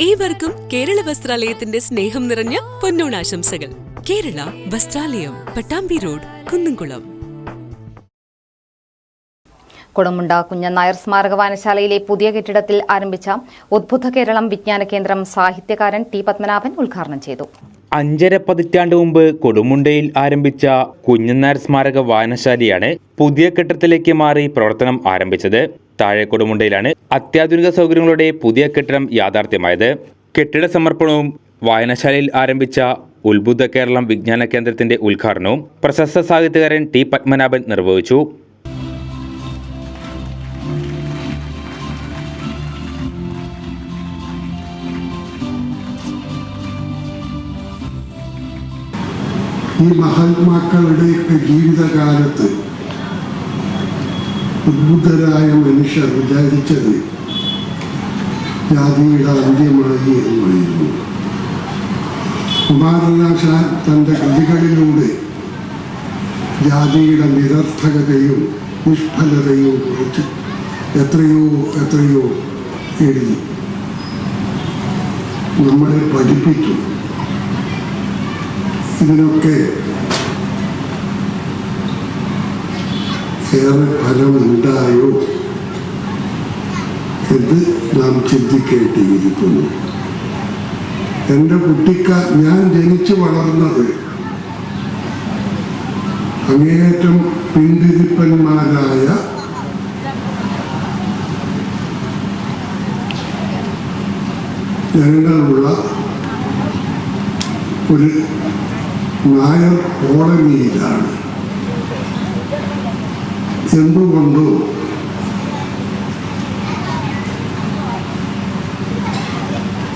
ഏവർക്കും കേരള വസ്ത്രാലയത്തിന്റെ സ്നേഹം നിറഞ്ഞ പൊന്നോണാശംസകൾ കേരള വസ്ത്രാലയം പട്ടാമ്പി റോഡ് കുന്നംകുളം. കൊടുമുണ്ട കുഞ്ഞൻ നായർ സ്മാരക വായനശാലയിലെ പുതിയ കെട്ടിടത്തിൽ ആരംഭിച്ച ഉദ്ബുദ്ധ കേരളം വിജ്ഞാന കേന്ദ്രം സാഹിത്യകാരൻ ടി പത്മനാഭൻ ഉദ്ഘാടനം ചെയ്തു. അഞ്ചര പതിറ്റാണ്ട് മുമ്പ് കൊടുമുണ്ടയിൽ ആരംഭിച്ച കുഞ്ഞനാർ സ്മാരക വായനശാലയാണ് പുതിയ കെട്ടിടത്തിലേക്ക് മാറി പ്രവർത്തനം ആരംഭിച്ചത്. താഴെ കൊടുമുണ്ടയിലാണ് അത്യാധുനിക സൗകര്യങ്ങളുടെ പുതിയ കെട്ടിടം യാഥാർത്ഥ്യമായത്. കെട്ടിട സമർപ്പണവും വായനശാലയിൽ ആരംഭിച്ച ഉത്ബുദ്ധ കേരളം വിജ്ഞാന കേന്ദ്രത്തിന്റെ ഉദ്ഘാടനവും പ്രശസ്ത സാഹിത്യകാരൻ ടി പത്മനാഭൻ നിർവഹിച്ചു. ഈ മഹാത്മാക്കളുടെയൊക്കെ ജീവിതകാലത്ത് ഉദ്ബുദ്ധരായ മനുഷ്യർ വിചാരിച്ചത് ജാതിയുടെ അന്ത്യമായി എന്നായിരുന്നു കുമാരനാശാൻ തന്റെ കൃതികളിലൂടെ ജാതിയുടെ നിരർത്ഥകതയും നിഷ്ഫലതയും കുറിച്ച് എത്രയോ എത്രയോ എഴുതി. നമ്മളെ പഠിപ്പിച്ചു. ഇതിനൊക്കെ ഏറെ ഫലമുണ്ടായോ എന്ന് നാം ചിന്തിക്കേണ്ടിയിരിക്കുന്നു. എന്റെ കുട്ടിക്ക ഞാൻ ജനിച്ചു വളർന്നത് അങ്ങേയറ്റം പിന്തിരിപ്പന്മാരായ ജനങ്ങളുള്ള ഒരു നായർ കോളനിയിലാണ്. എന്തുകൊണ്ടോ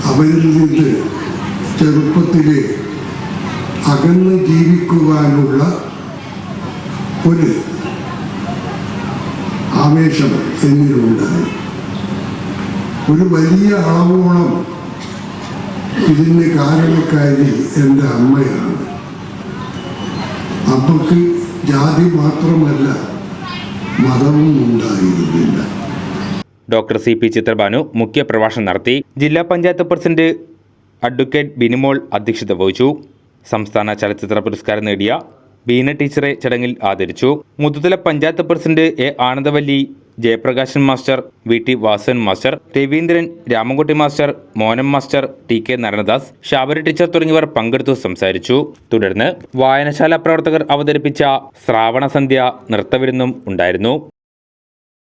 അവരിൽ നിന്ന് ചെറുപ്പത്തിലെ അകന്ന് ജീവിക്കുവാനുള്ള ഒരു ആവേശം എന്നിലുണ്ടായി ഒരു വലിയ അളവോളം ഇതിന് കാരണക്കാരി എന്റെ അമ്മയാണ്. അമ്മയ്ക്ക് ജാതി മാത്രമല്ല മതവും ഉണ്ടായിരുന്നില്ല ഡോക്ടർ സി പി ചിത്രബാനു മുഖ്യപ്രഭാഷണം നടത്തി ജില്ലാ പഞ്ചായത്ത് പ്രസിഡന്റ് അഡ്വക്കേറ്റ് ബിനിമോൾ അധ്യക്ഷത വഹിച്ചു. സംസ്ഥാന ചലച്ചിത്ര പുരസ്കാരം നേടിയ ബീന ടീച്ചറെ ചടങ്ങിൽ ആദരിച്ചു. Muthuthala panchayat president A Anandavalli Jayaprakashan master V T Vasan master Raveendran Ramankutty master Monam master T K Naranadas Shabari teacher തുടങ്ങിയവർ പങ്കെടുത്തു സംസാരിച്ചു. തുടർന്ന് വായനശാല പ്രവർത്തകർ അവതരിപ്പിച്ച ശ്രാവണസന്ധ്യ നൃത്തവിരുന്നും ഉണ്ടായിരുന്നു.